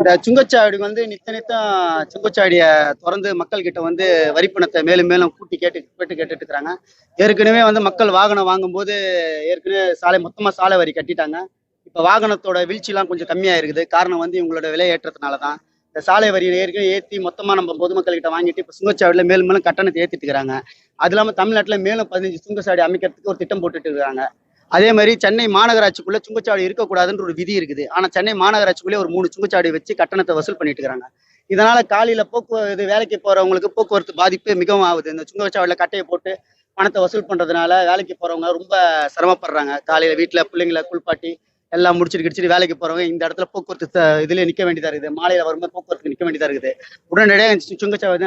இந்த சுங்கச்சாவடி வந்து நித்த நித்தம் சுங்கச்சாவடியை திறந்து மக்கள் கிட்ட வந்து வரிப்பணத்தை மேலும் மேலும் கூட்டி கேட்டு கேட்டு கேட்டுட்டு இருக்கிறாங்க ஏற்கனவே வந்து மக்கள் வாகனம் வாங்கும்போது ஏற்கனவே சாலை மொத்தமா சாலை வரி கட்டிட்டாங்க. இப்ப வாகனத்தோட வீழ்ச்சிலாம் கொஞ்சம் கம்மியா இருக்குது காரணம் வந்து இவங்களோட விலை ஏற்றத்தினால தான் இந்த சாலை வரியை ஏற்கனவே ஏற்றி மொத்தமா நம்ம பொதுமக்கள் கிட்ட வாங்கிட்டு இப்போ சுங்கச்சாவடியில் மேலும் மேலும் கட்டணத்தை ஏற்றிட்டு இருக்கிறாங்க அது இல்லாமல் தமிழ்நாட்டில் மேலும் பதினஞ்சு சுங்கச்சாவடி அமைக்கிறதுக்கு ஒரு திட்டம் போட்டுட்டு இருக்காங்க அதே மாதிரி சென்னை மாநகராட்சிக்குள்ள சுங்கச்சாவடி இருக்கக்கூடாதுன்ற ஒரு விதி இருக்குது. ஆனா சென்னை மாநகராட்சிக்குள்ளே ஒரு மூணு சுங்கச்சாவடி வச்சு கட்டணத்தை வசூல் பண்ணிட்டு இருக்கிறாங்க இதனால காலையில போக்குவரத்து வேலைக்கு போறவங்களுக்கு போக்குவரத்து பாதிப்பு மிகவும் ஆகுது. இந்த சுங்கச்சாவடியில கட்டையை போட்டு பணத்தை வசூல் பண்றதுனால வேலைக்கு போறவங்க ரொம்ப சிரமப்படுறாங்க. காலையில வீட்டுல பிள்ளைங்களை குளிப்பாட்டி எல்லாம் முடிச்சுட்டு கிடிச்சிட்டு வேலைக்கு போறவங்க இந்த இடத்துல போக்குவரத்து இதுல நிக்க வேண்டியதா இருக்குது. மாலையில வரும்போது போக்குவரத்துக்கு நிக்க வேண்டியதா இருக்குது. உடனடியாக சு- சுங்கச்சாவடி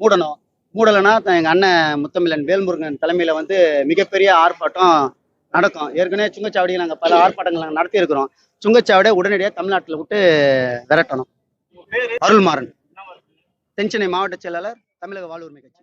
மூடணும். மூடலைன்னா எங்க அண்ணன் முத்தமிழன் வேல்முருகன் தலைமையில வந்து மிகப்பெரிய ஆர்ப்பாட்டம் நடக்கும். ஏற்கனவே சுங்கச்சாவடியை நாங்கள் பல ஆர்ப்பாட்டங்கள் நாங்கள் நடத்தி இருக்கிறோம் சுங்கச்சாவடியை உடனடியாக தமிழ்நாட்டில் விட்டு விரட்டணும். அருள்மாறன். தென்சென்னை மாவட்ட செயலாளர் தமிழக வாழ்வுரிமை கட்சி.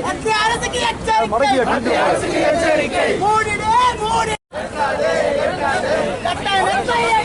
மத்திய அரசுக்கு எச்சரிக்கை. மூடிடு மூடி கட்டாயம்